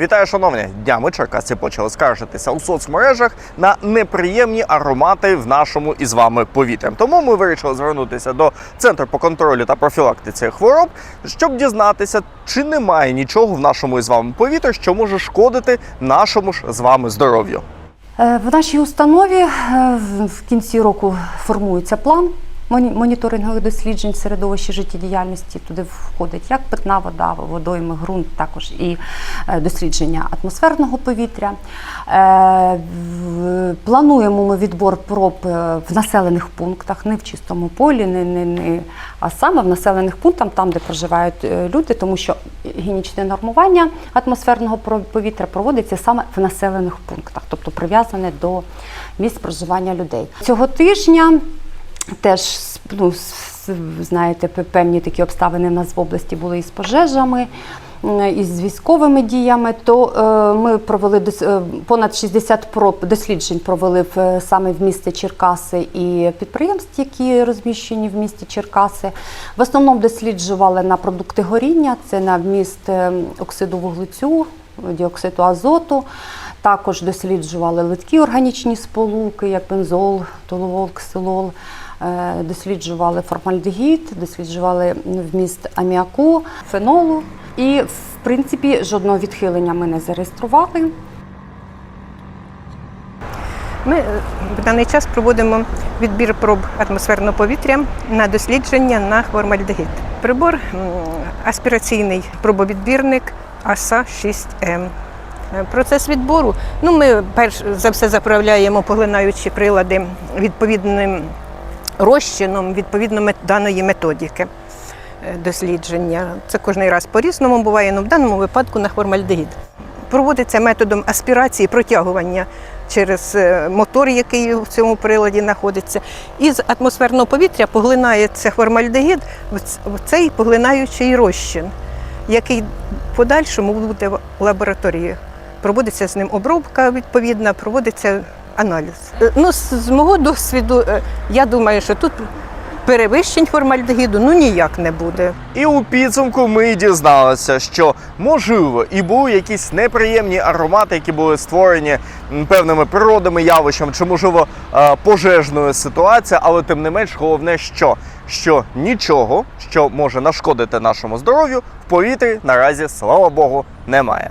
Вітаю, шановні! Днями черкасці почали скаржитися у соцмережах на неприємні аромати в нашому із вами повітрям. Тому ми вирішили звернутися до центру по контролю та профілактиці хвороб, щоб дізнатися, чи немає нічого в нашому із вами повітрі, що може шкодити нашому ж з вами здоров'ю. Е, В нашій установі е, в- кінці року формується план моніторингових досліджень середовища життєдіяльності. Туди входить як питна вода, водойми, ґрунт, також і е, дослідження атмосферного повітря. Е, Плануємо ми відбор проб е, в населених пунктах, не в чистому полі, не, не, не, а саме в населених пунктах, там, де проживають люди, тому що гігієнічне нормування атмосферного повітря проводиться саме в населених пунктах, тобто прив'язане до місць проживання людей. Цього тижня теж ну, знаєте, певні такі обставини в нас в області були із пожежами. Із військовими діями, то е, ми провели е, понад 60 проб досліджень провели в, е, саме в місті Черкаси і підприємств, які розміщені в місті Черкаси. В основному досліджували на продукти горіння, це на вміст е, оксиду вуглецю, діоксиду азоту. Також досліджували литкі органічні сполуки, як бензол, толуол, ксилол. Е, Досліджували формальдегід, досліджували вміст аміаку, фенолу. І, в принципі, жодного відхилення ми не зареєстрували. Ми е, в даний час проводимо відбір проб атмосферного повітря на дослідження на формальдегід. Прибор аспіраційний пробовідбірник АСА 6М. Е, Процес відбору. Ну, ми перш за все заправляємо поглинаючі прилади відповідним розчином відповідно даної методики е, дослідження. Це кожний раз по-різному буває, але в даному випадку на формальдегід. Проводиться методом аспірації протягування через е, мотор, який в цьому приладі знаходиться. І з атмосферного повітря поглинається формальдегід в в цей поглинаючий розчин, який в подальшому буде в лабораторії. Проводиться з ним обробка відповідна, проводиться аналіз. Е, Ну, з з мого досвіду, е, я думаю, що тут перевищень формальдегіду ну ніяк не буде. І у підсумку ми дізналися, що можливо і були якісь неприємні аромати, які були створені певними природними явищами, чи можливо е, пожежною ситуацією, але тим не менш головне, що, що нічого, що може нашкодити нашому здоров'ю, в повітрі наразі, слава Богу, немає.